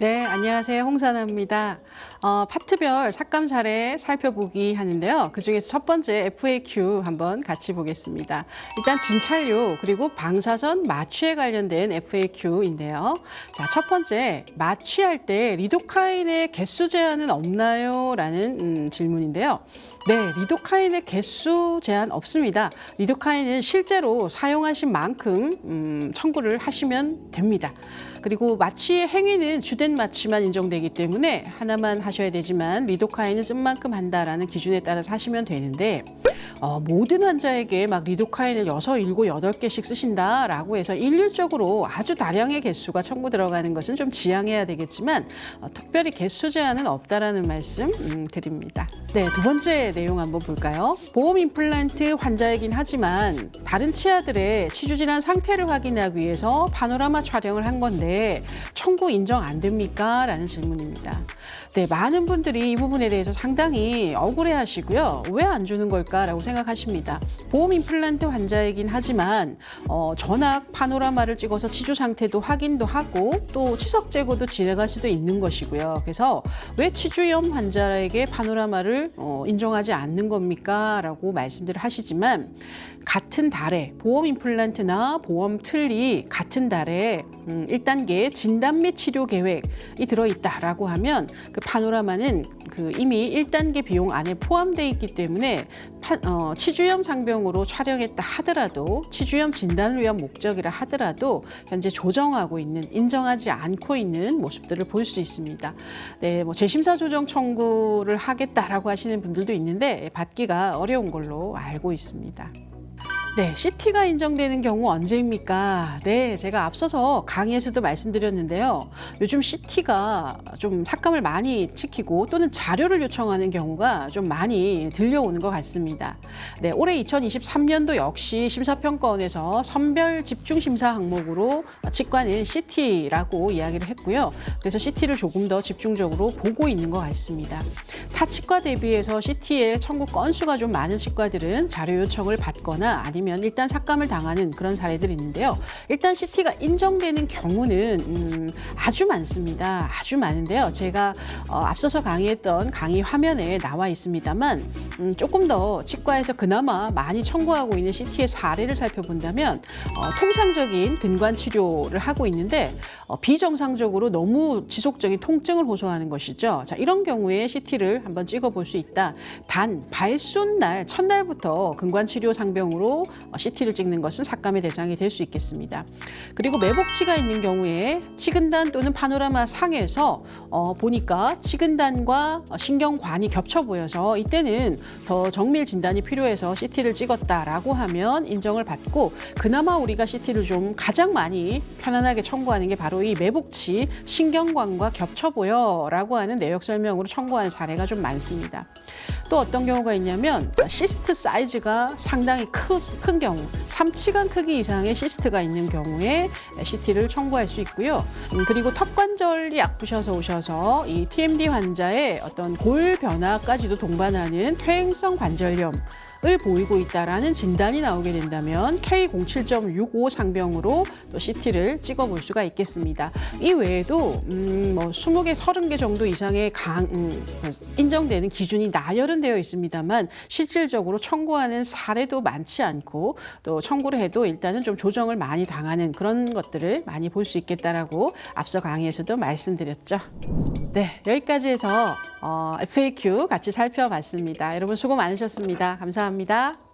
네, 안녕하세요. 홍사나입니다. 어, 파트별 삭감 사례 살펴보기 하는데요. 그 중에서 첫 번째 FAQ 한번 같이 보겠습니다. 일단 진찰료 그리고 방사선 마취에 관련된 FAQ인데요. 자, 첫 번째 마취할 때 리도카인의 개수 제한은 없나요? 라는 음, 질문인데요. 네, 리도카인의 개수 제한 없습니다. 리도카인은 실제로 사용하신 만큼 음, 청구를 하시면 됩니다. 그리고 마취의 행위는 주된 마취만 인정되기 때문에 하나만 하셔야 되지만 리도카인은 쓴 만큼 한다라는 기준에 따라서 하시면 되는데 어, 모든 환자에게 막 리도카인을 여섯, 일곱, 여덟 개씩 쓰신다라고 해서 일률적으로 아주 다량의 개수가 청구 들어가는 것은 좀 지양해야 되겠지만 어, 특별히 개수 제한은 없다라는 말씀 음, 드립니다. 네, 두 번째 내용 한번 볼까요? 보험 임플란트 환자이긴 하지만 다른 치아들의 치주 질환 상태를 확인하기 위해서 파노라마 촬영을 한 건데 청구 인정 안 됩니 까? 라는 질문입니다. 네, 많은 분들이 이 부분에 대해서 상당히 억울해 하시고요. 왜 안 주는 걸까라고 생각하십니다. 보험 임플란트 환자이긴 하지만 어, 전악 파노라마를 찍어서 치주 상태도 확인도 하고 또 치석 제거도 진행할 수도 있는 것이고요. 그래서 왜 치주염 환자에게 파노라마를 어, 인정하지 않는 겁니까? 라고 말씀들을 하시지만 같은 달에 보험 임플란트나 보험 틀이 같은 달에 음, 1단계 진단 및 치료 계획 이 들어있다라고 하면 그 파노라마는 그 이미 1단계 비용 안에 포함되어 있기 때문에 파, 어, 치주염 상병으로 촬영했다 하더라도 치주염 진단을 위한 목적이라 하더라도 현재 조정하고 있는 인정하지 않고 있는 모습들을 볼 수 있습니다. 네, 뭐 재심사 조정 청구를 하겠다라고 하시는 분들도 있는데 받기가 어려운 걸로 알고 있습니다. 네, CT가 인정되는 경우 언제입니까? 네, 제가 앞서서 강의에서도 말씀드렸는데요. 요즘 CT가 좀 삭감을 많이 시키고 또는 자료를 요청하는 경우가 좀 많이 들려오는 것 같습니다. 네, 올해 2023년도 역시 심사평가원에서 선별 집중 심사 항목으로 치과는 CT라고 이야기를 했고요. 그래서 CT를 조금 더 집중적으로 보고 있는 것 같습니다. 타 치과 대비해서 CT의 청구 건수가 좀 많은 치과들은 자료 요청을 받거나 아니면 일단 삭감을 당하는 그런 사례들이 있는데요. 일단 CT가 인정되는 경우는 음, 아주 많습니다. 아주 많은데요. 제가 어, 앞서서 강의했던 강의 화면에 나와 있습니다만 음, 조금 더 치과에서 그나마 많이 청구하고 있는 CT의 사례를 살펴본다면 어, 통상적인 등관 치료를 하고 있는데 어, 비정상적으로 너무 지속적인 통증을 호소하는 것이죠. 자, 이런 경우에 CT를 한번 찍어볼 수 있다. 단 발순 날 첫날부터 근관 치료 상병으로 CT를 찍는 것은 삭감의 대상이 될 수 있겠습니다. 그리고 매복치가 있는 경우에 치근단 또는 파노라마 상에서 어, 보니까 치근단과 신경관이 겹쳐 보여서 이때는 더 정밀 진단이 필요해서 CT를 찍었다라고 하면 인정을 받고 그나마 우리가 CT를 좀 가장 많이 편안하게 청구하는 게 바로 이 매복치 신경관과 겹쳐 보여라고 하는 내역 설명으로 청구하는 사례가 좀 많습니다. 또 어떤 경우가 있냐면 시스트 사이즈가 상당히 크, 큰 경우, 3치간 크기 이상의 시스트가 있는 경우에 CT를 청구할 수 있고요. 음, 그리고 턱 관절이 아프셔서 오셔서 이 TMD 환자의 어떤 골 변화까지도 동반하는 퇴행성 관절염 을 보이고 있다라는 진단이 나오게 된다면 K07.65 상병으로 또 CT를 찍어볼 수가 있겠습니다. 이 외에도 음, 뭐 20개, 30개 정도 이상의 강, 음, 인정되는 기준이 나열은 되어 있습니다만 실질적으로 청구하는 사례도 많지 않고 또 청구를 해도 일단은 좀 조정을 많이 당하는 그런 것들을 많이 볼 수 있겠다라고 앞서 강의에서도 말씀드렸죠. 네, 여기까지 해서 어, FAQ 같이 살펴봤습니다. 여러분 수고 많으셨습니다. 감사합니다.